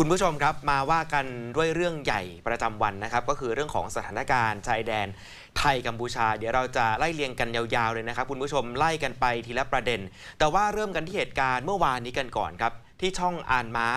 คุณผู้ชมครับมาว่ากันด้วยเรื่องใหญ่ประจำวันนะครับ ก็คือเรื่องของสถานการณ์ชายแดนไทยกัมพูชา เดี๋ยวเราจะไล่เรียงกันยาวๆเลยนะครับ คุณผู้ชมไล่กันไปทีละประเด็น แต่ว่าเริ่มกันที่เหตุการณ์เมื่อวานนี้กันก่อนครับ ที่ช่องอานม้า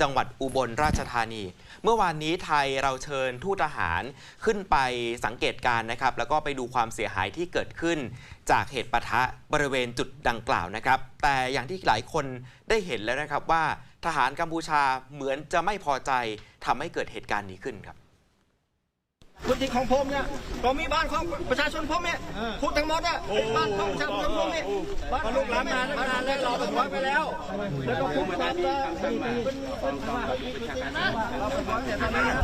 จังหวัดอุบลราชธานี เมื่อวานนี้ไทยเราเชิญทูตทหารขึ้นไปสังเกตการณ์นะครับ แล้วก็ไปดูความเสียหายที่เกิดขึ้น จากเหตุปะทะบริเวณจุดดังกล่าวนะครับ แต่อย่างที่หลายคนได้เห็นแล้วนะครับว่า ทหารกัมพูชาเหมือนจะไม่พอใจทำให้เกิดเหตุการณ์นี้ขึ้นครับพื้นที่ของผมเนี่ยก็มีบ้านของประชาชนผมเนี่ยพูดทั้งหมดอะเป็นบ้านของประชาชนผมเนี่ยบ้านลูกหลานมานานแล้วเราไปไว้ไปแล้ว แล้วก็พูดแบบว่าเป็นเป็นเป็นเราไปวางเนี่ยตอนนี้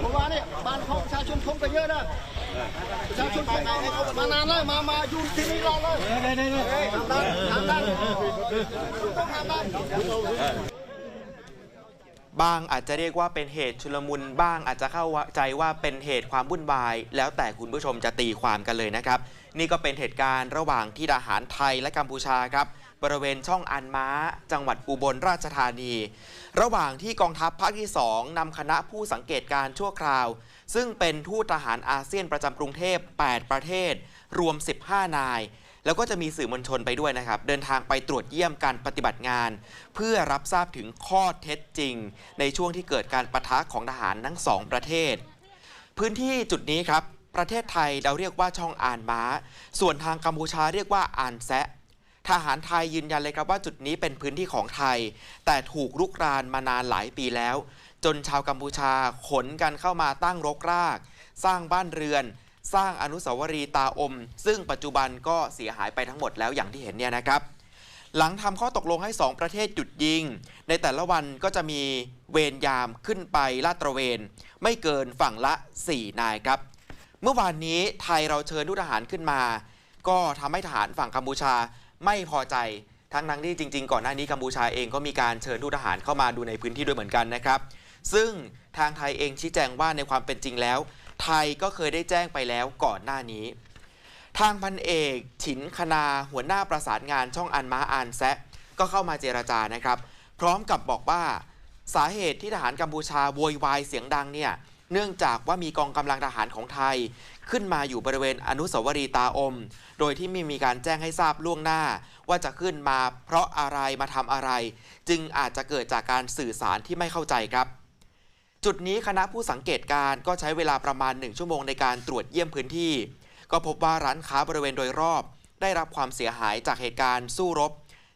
เพราะว่าเนี่ยบ้านของประชาชนผมก็เยอะนะประชาชนผมเอามานานแล้วมามาอยู่ที่นี่รอเลยทำได้ทำได้ต้องทำได้ บ้างอาจจะเรียกว่าเป็นเหตุชุลมุนบ้างอาจจะเข้าใจว่าเป็นเหตุความวุ่นวาย แล้วแต่คุณผู้ชมจะตีความกันเลยนะครับ นี่ก็เป็นเหตุการณ์ระหว่างที่ทหารไทยและกัมพูชาครับบริเวณช่องอันม้า จังหวัดอุบลราชธานี ระหว่างที่กองทัพภาคที่ 2นำคณะผู้สังเกตการณ์ชั่วคราว ซึ่งเป็นทูตทหารอาเซียนประจำกรุงเทพ 8 ประเทศ รวม 15 นาย แล้วก็จะมีสื่อมวลชนไปด้วยนะครับ เดินทางไปตรวจเยี่ยมการปฏิบัติงาน เพื่อรับทราบถึงข้อเท็จจริง ในช่วงที่เกิดการประทะของทหารทั้งสองประเทศ พื้นที่จุดนี้ครับ ประเทศไทยเราเรียกว่าช่องอ่านม้า ส่วนทางกัมพูชาเรียกว่าอ่านแซะทหารไทยยืนยันเลยครับว่าจุดนี้เป็นพื้นที่ของไทย แต่ถูกรุกรานมานานหลายปีแล้ว จนชาวกัมพูชาขนกันเข้ามาตั้งรกราก สร้างบ้านเรือน สร้างอนุสาวรีย์ตาอม ซึ่งปัจจุบันก็เสียหายไปทั้งหมดแล้วอย่างที่เห็นเนี่ยนะครับ หลังทำข้อตกลงให้ 2 ประเทศหยุดยิง ในแต่ละวันก็จะมีเวรยามขึ้นไปลาดตระเวน ไม่เกินฝั่งละ 4 นายครับ เมื่อวานนี้ไทยเราเชิญทูตทหารขึ้นมา ก็ทำให้ทหารฝั่งกัมพูชาไม่พอใจทั้งนั้นที่จริง ๆ ก่อนหน้านี้กัมพูชาเองก็มีการเชิญทูตทหารเข้ามาดูในพื้นที่ด้วยเหมือนกันนะครับ ซึ่งทางไทยเองชี้แจงว่าในความเป็นจริงแล้ว ไทยก็เคยได้แจ้งไปแล้วก่อนหน้านี้ ทางพันเอกฉินคณาหัวหน้าประสานงานช่องอันมาอานแซะก็เข้ามาเจรจานะครับ พร้อมกับบอกว่าสาเหตุที่ทหารกัมพูชาโวยวายเสียงดังเนี่ยเนื่องจากว่ามีกองกำลังทหารของไทย ขึ้นมาอยู่บริเวณอนุสาวรีย์ตาอม โดยที่ไม่มีการแจ้งให้ทราบล่วงหน้า ว่าจะขึ้นมาเพราะอะไรมาทำอะไร จึงอาจจะเกิดจากการสื่อสารที่ไม่เข้าใจครับ จุดนี้คณะผู้สังเกตการก็ใช้เวลาประมาณ 1 ชั่วโมงในการตรวจเยี่ยมพื้นที่ ก็พบว่าร้านค้าบริเวณโดยรอบ ได้รับความเสียหายจากเหตุการณ์สู้รบ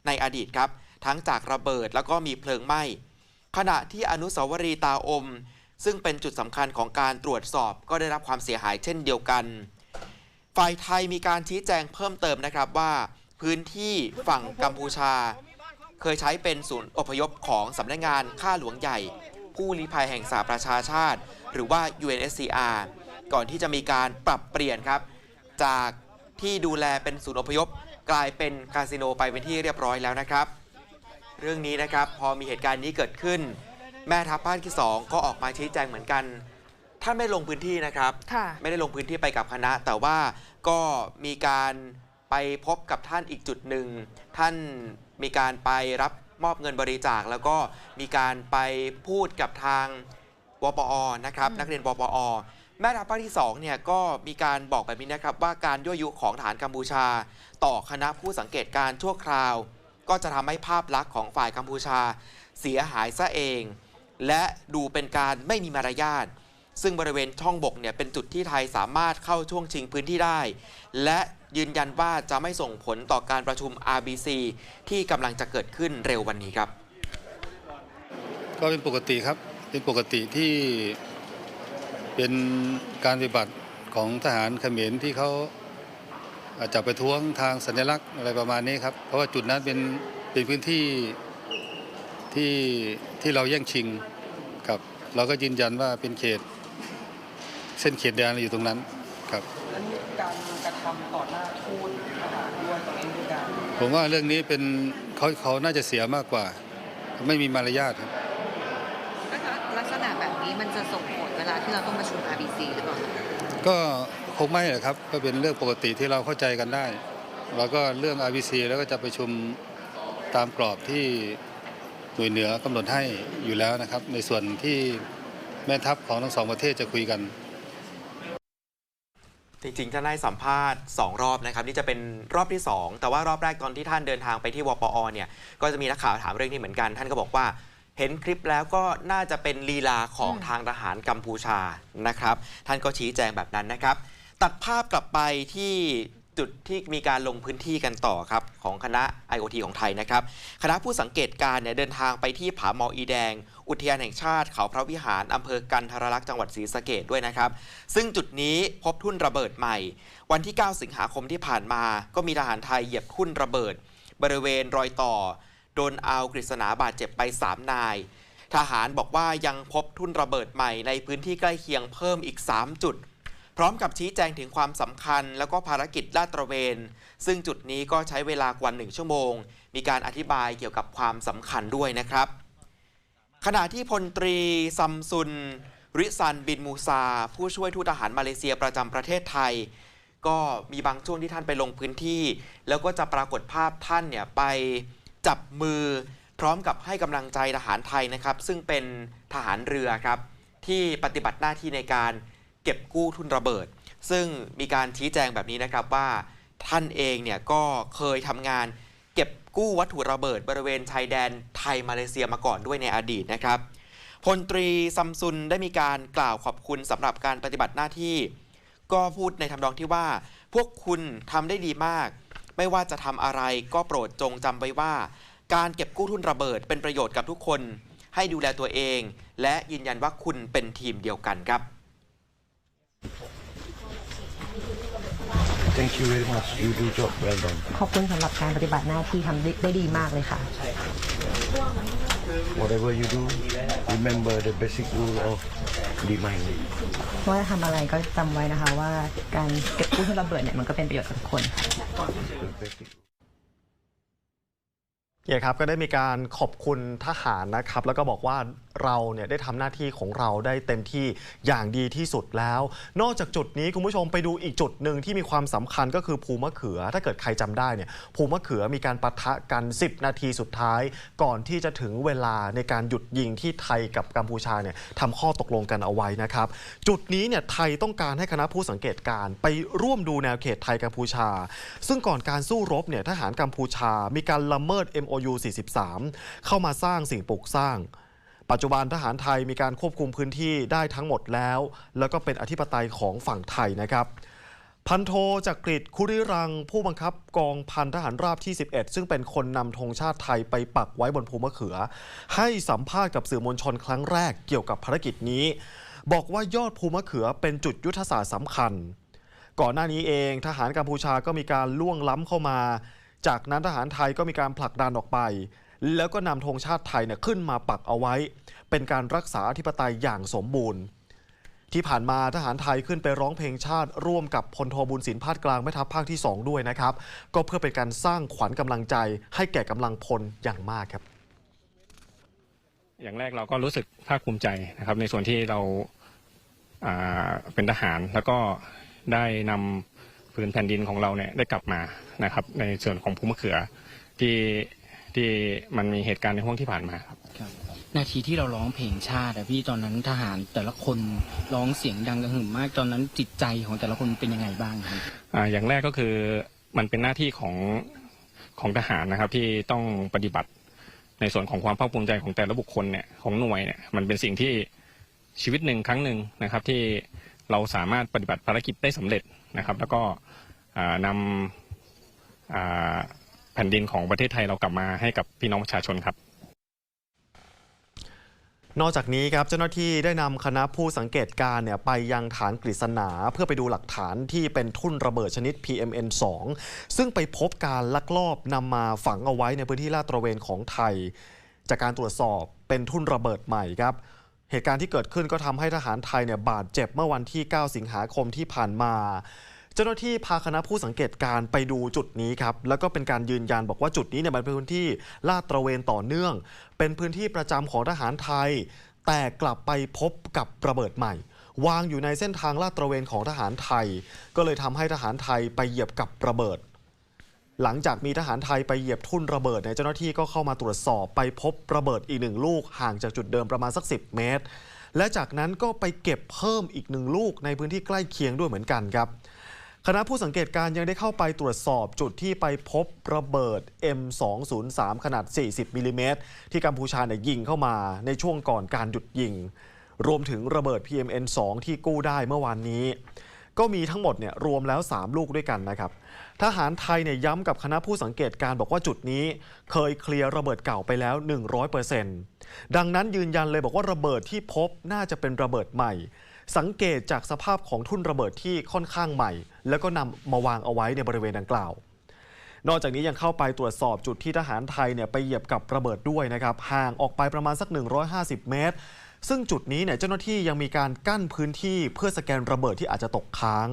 ในอดีตครับ ทั้งจากระเบิดแล้วก็มีเพลิงไหม้ ขณะที่อนุสาวรีย์ตาอม ซึ่งเป็นจุดสำคัญของการตรวจสอบ ก็ได้รับความเสียหายเช่นเดียวกัน ฝ่ายไทยมีการชี้แจงเพิ่มเติมนะครับว่า พื้นที่ฝั่งกัมพูชา เคยใช้เป็นศูนย์อพยพของสำนักงานข้าหลวงใหญ่ ผู้ลี้ภัยแห่งสหประชาชาติ หรือว่า UNSCR ก่อนที่จะมีการปรับเปลี่ยนครับ จากที่ดูแลเป็นศูนย์อพยพ กลายเป็นคาสิโนไปเป็นที่เรียบร้อยแล้วนะครับ เรื่องนี้นะครับพอมีเหตุการณ์นี้เกิดขึ้น แม่ทัพภาคที่ 2 ก็ออกมาชี้แจงเหมือนกันท่านไม่ลงพื้นที่นะครับค่ะไม่ได้ลงพื้นที่ไปกับคณะ แต่ว่าก็มีการไปพบกับท่านอีกจุดหนึ่ง ท่านมีการไปรับ มอบเงินบริจาค แล้วก็มีการไปพูดกับทางวปอนะครับอืมนักเรียนวปอแม่ทัพภาคที่2เนี่ยก็มีการบอกแบบนี้นะครับ ว่าการยั่วยุของฐานกัมพูชา ต่อคณะผู้สังเกตการณ์ชั่วคราว ก็จะทำให้ภาพลักษณ์ของฝ่ายกัมพูชา เสียหายซะเอง และดูเป็นการไม่มีมารยาท ซึ่งบริเวณช่องบกเนี่ยเป็นจุดที่ไทยสามารถเข้าช่วงชิงพื้นที่ได้ และยืนยันว่าจะไม่ส่งผลต่อการประชุม RBC ที่กำลังจะเกิดขึ้นเร็ววันนี้ครับ ก็เป็นปกติครับ เป็นปกติที่เป็นการปฏิบัติของทหารเขมรที่เขาอาจจะปท้วงทางสัญลักษณ์อะไรประมาณนี้ครับ เพราะว่าจุดนั้นเป็นเป็นพื้นที่ที่ที่เราแย่งชิงครับ เราก็ยืนยันว่าเป็นเขต เส้นเขตแดนอยู่ตรงนั้นครับแล้วมีการกระทำต่อหน้าทูตทหารด้วยตัวเองด้วยกันผมว่าเรื่องนี้เป็นเขาเขาน่าจะเสียมากกว่า ไม่มีมารยาทครับนะคะลักษณะแบบนี้มันจะส่งผลเวลาที่เราต้องประชุม RBC หรือเปล่าคะก็คงไม่หรอกครับ ก็เป็นเรื่องปกติที่เราเข้าใจกันได้ แล้วก็เรื่อง RBC แล้วก็จะประชุมตามกรอบที่หน่วยเหนือกำหนดให้อยู่แล้วนะครับ ในส่วนที่แม่ทัพของทั้งสองประเทศจะคุยกัน จริงๆ ท่านได้สัมภาษณ์ 2 รอบนะครับนี่จะเป็นรอบที่ 2 แต่ว่ารอบแรกตอนที่ท่านเดินทางไปที่วปอเนี่ยก็จะมีนักข่าวถามเรื่องนี้เหมือนกัน ท่านก็บอกว่า เห็นคลิปแล้วก็น่าจะเป็นลีลาของทางทหารกัมพูชานะครับ ท่านก็ชี้แจงแบบนั้นนะครับ ตัดภาพกลับไปที่ จุดที่มีการลงพื้นที่กันต่อครับของคณะ IoT ของไทยนะครับ คณะผู้สังเกตการณ์เนี่ยเดินทางไปที่ผาหมออีแดง อุทยานแห่งชาติเขาพระวิหารอำเภอกันทรลักษณ์จังหวัดศรีสะเกดด้วยนะครับ ซึ่งจุดนี้พบทุ่นระเบิดใหม่ วันที่ 9 สิงหาคมที่ผ่านมา ก็มีทหารไทยเหยียบทุ่นระเบิด บริเวณรอยต่อโดนเอากฤษณาบาดเจ็บไป 3 นาย ทหารบอกว่ายังพบทุ่นระเบิดใหม่ในพื้นที่ใกล้เคียงเพิ่มอีก 3 จุด พร้อมกับชี้แจงถึงความสำคัญ แล้วก็ภารกิจลาดตระเวน ซึ่งจุดนี้ก็ใช้เวลากว่าหนึ่งชั่วโมง มีการอธิบายเกี่ยวกับความสำคัญด้วยนะครับ ขณะที่พลตรีซัมซุน ริซันบินมูซา ผู้ช่วยทูตทหารมาเลเซียประจำประเทศไทย ก็มีบางช่วงที่ท่านไปลงพื้นที่ แล้วก็จะปรากฏภาพท่านเนี่ยไปจับมือพร้อมกับให้กำลังใจทหารไทยนะครับ ซึ่งเป็นทหารเรือครับที่ปฏิบัติหน้าที่ในการ เก็บกู้ทุนระเบิด ซึ่งมีการชี้แจงแบบนี้นะครับว่าท่านเองเนี่ยก็เคยทำงานเก็บกู้วัตถุระเบิด บริเวณชายแดนไทยมาเลเซียมาก่อนด้วยในอดีตนะครับพลตรีซัมซุนได้มีการกล่าวขอบคุณสำหรับการปฏิบัติหน้าที่ ก็พูดในทำนองที่ว่า พวกคุณทำได้ดีมาก ไม่ว่าจะทำอะไรก็โปรดจงจำไว้ว่า การเก็บกู้ทุนระเบิดเป็นประโยชน์กับทุกคน ให้ดูแลตัวเอง และยืนยันว่าคุณเป็นทีมเดียวกันครับ Thank you very much. You do job well done. ขอบคุณสำหรับการปฏิบัติหน้าที่ทำได้ได้ดีมากเลยค่ะ Whatever you do, remember the basic rule of demining. ว่าทำอะไรก็จำไว้นะคะว่าการเก็บกู้ทุนระเบิดเนี่ยมันก็เป็นประโยชน์กับทุกคนค่ะ The basic เนี่ยครับก็ได้มีการขอบคุณทหารนะครับ แล้วก็บอกว่า เราเนี่ยได้ทำหน้าที่ของเราได้เต็มที่อย่างดีที่สุดแล้ว นอกจากจุดนี้คุณผู้ชมไปดูอีกจุดหนึ่งที่มีความสำคัญก็คือภูมะเขือ ถ้าเกิดใครจำได้เนี่ยภูมะเขือมีการปะทะกัน 10 นาทีสุดท้าย ก่อนที่จะถึงเวลาในการหยุดยิงที่ไทยกับกัมพูชาเนี่ยทำข้อตกลงกันเอาไว้นะครับ จุดนี้เนี่ยไทยต้องการให้คณะผู้สังเกตการณ์ไปร่วมดูแนวเขตไทยกัมพูชา ซึ่งก่อนการสู้รบเนี่ยทหารกัมพูชา มีการละเมิด MOU 43 เข้ามาสร้างสิ่งปลูกสร้าง ปัจจุบันทหารไทยมีการควบคุมพื้นที่ได้ทั้งหมดแล้ว แล้วก็เป็นอธิปไตยของฝั่งไทยนะครับพันโทจากกรีฑคุริรัง ผู้บังคับกองพันทหารราบที่ 11 ซึ่งเป็นคนนำธงชาติไทยไปปักไว้บนภูมะเขือ ให้สัมภาษณ์กับสื่อมวลชนครั้งแรกเกี่ยวกับภารกิจนี้ บอกว่ายอดภูมะเขือเป็นจุดยุทธศาสตร์สำคัญ ก่อนหน้านี้เองทหารกัมพูชาก็มีการล่วงล้ำเข้ามา จากนั้นทหารไทยก็มีการผลักดันออกไป แล้วก็นำธงชาติไทยเนี่ยขึ้นมาปักเอาไว้ เป็นการรักษาอธิปไตยอย่างสมบูรณ์ ที่ผ่านมาทหารไทยขึ้นไปร้องเพลงชาติ ร่วมกับพลโทบุญศิลป์ภาคกลางแม่ทัพภาคที่ 2 ด้วยนะครับ ก็เพื่อเป็นการสร้างขวัญกำลังใจ ให้แก่กำลังพลอย่างมากครับ อย่างแรกเราก็รู้สึกภาคภูมิใจนะครับ ในส่วนที่เราาเป็นทหารแล้วก็ได้นำพื้นแผ่นดินของเราเนี่ยได้กลับมานะครับ ในส่วนของภูมะเขือที่ ที่มันมีเหตุการณ์ในห้วงที่ผ่านมาครับครับ นาทีที่เราร้องเพลงชาติอะพี่ตอนนั้นทหารแต่ละคนร้องเสียงดังกระหึ่มมากตอนนั้นจิตใจของแต่ละคนเป็นยังไงบ้างครับอ่าอย่างแรกก็คือมันเป็นหน้าที่ของของทหารนะครับที่ต้องปฏิบัติในส่วนของความภาคภูมิใจของแต่ละบุคคลเนี่ยของหน่วยเนี่ยมันเป็นสิ่งที่ชีวิตหนึ่งครั้งหนึ่งนะครับ ที่เราสามารถปฏิบัติภารกิจได้สำเร็จนะครับ แล้วก็อ่านำอ่า แผ่นดินของประเทศไทยเรากลับมาให้กับพี่น้องประชาชนครับ นอกจากนี้ครับเจ้าหน้าที่ได้นำคณะผู้สังเกตการณ์เนี่ยไปยังฐานกฤษณาเพื่อไปดูหลักฐานที่เป็นทุ่นระเบิดชนิด PMN2 ซึ่งไปพบการลักลอบนำมาฝังเอาไว้ในพื้นที่ลาดตระเวนของไทย จากการตรวจสอบเป็นทุ่นระเบิดใหม่ครับ เหตุการณ์ที่เกิดขึ้นก็ทำให้ทหารไทยเนี่ยบาดเจ็บเมื่อวันที่ 9 สิงหาคมที่ผ่านมา เจ้าหน้าที่พาคณะผู้สังเกตการไปดูจุดนี้ครับ แล้วก็เป็นการยืนยันบอกว่าจุดนี้เนี่ยมันเป็นพื้นที่ลาดตระเวนต่อเนื่อง เป็นพื้นที่ประจำของทหารไทย แต่กลับไปพบกับระเบิดใหม่ วางอยู่ในเส้นทางลาดตระเวนของทหารไทย ก็เลยทำให้ทหารไทยไปเหยียบกับระเบิด หลังจากมีทหารไทยไปเหยียบทุ่นระเบิดในยเจ้าหน้าที่ก็เข้ามาตรวจสอบไปพบระเบิดอีกหนึ่งลูกห่างจากจุดเดิมประมาณสัก 10 เมตร และจากนั้นก็ไปเก็บเพิ่มอีกหนึ่งลูกในพื้นที่ใกล้เคียงด้วยเหมือนกันครับ คณะผู้สังเกตการยังได้เข้าไปตรวจสอบจุดที่ไปพบระเบิด M203 ขนาด 40มิลลิเมตรที่กัมพูชาเนี่ยยิงเข้ามาในช่วงก่อนการหยุดยิง รวมถึงระเบิด PMN2 ที่กู้ได้เมื่อวานนี้ ก็มีทั้งหมดเนี่ยรวมแล้ว 3 ลูกด้วยกันนะครับ ทหารไทยเนี่ยย้ำกับคณะผู้สังเกตการบอกว่าจุดนี้ เคยเคลียร์ระเบิดเก่าไปแล้ว 100%ดังนั้นยืนยันเลยบอกว่าระเบิดที่พบน่าจะเป็นระเบิดใหม่ สังเกตจากสภาพของทุ่นระเบิดที่ค่อนข้างใหม่ แล้วก็นำมาวางเอาไว้ในบริเวณดังกล่าว นอกจากนี้ยังเข้าไปตรวจสอบจุดที่ทหารไทยเนี่ยไปเหยียบกับระเบิดด้วยนะครับ ห่างออกไปประมาณสัก 150 เมตร ซึ่งจุดนี้เนี่ยเจ้าหน้าที่ยังมีการกั้นพื้นที่เพื่อสแกนระเบิดที่อาจจะตกค้าง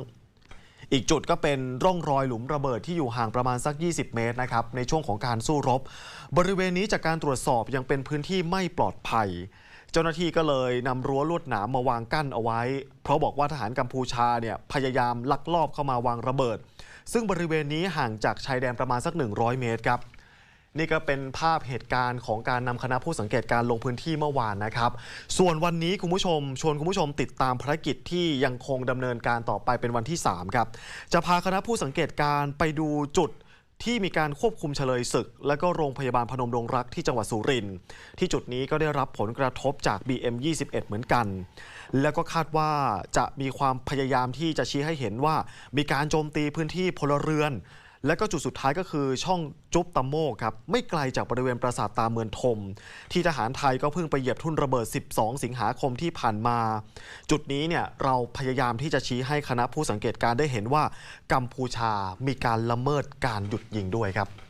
อีกจุดก็เป็นร่องรอยหลุมระเบิดที่อยู่ห่างประมาณสัก 20 เมตรนะครับในช่วงของการสู้รบ บริเวณนี้จากการตรวจสอบยังเป็นพื้นที่ไม่ปลอดภัย เจ้าหน้าที่ก็เลยนำรั้วลวดหนามมาวางกั้นเอาไว้ เพราะบอกว่าทหารกัมพูชาเนี่ยพยายามลักลอบเข้ามาวางระเบิด ซึ่งบริเวณนี้ห่างจากชายแดนประมาณสัก 100 เมตรครับนี่ก็เป็นภาพเหตุการณ์ของการนำคณะผู้สังเกตการลงพื้นที่เมื่อวานนะครับ ส่วนวันนี้คุณผู้ชม ชวนคุณผู้ชมติดตามภารกิจที่ยังคงดำเนินการต่อไปเป็นวันที่ 3 ครับ จะพาคณะผู้สังเกตการไปดูจุด ที่มีการควบคุมเฉลยศึก และก็โรงพยาบาลพนมดงรักที่จังหวัดสุรินทร์ที่จุดนี้ก็ได้รับผลกระทบจาก BM21 เหมือนกัน แล้วก็คาดว่าจะมีความพยายามที่จะชี้ให้เห็นว่า มีการโจมตีพื้นที่พลเรือน และก็จุดสุดท้ายก็คือช่องจุบตะโมกครับ ไม่ไกลจากบริเวณปราสาทตาเมืองทม ที่ทหารไทยก็เพิ่งไปเหยียบทุ่นระเบิด 12 สิงหาคมที่ผ่านมา จุดนี้เนี่ยเราพยายามที่จะชี้ให้คณะผู้สังเกตการณ์ได้เห็นว่ากัมพูชามีการละเมิดการหยุดยิงด้วยครับ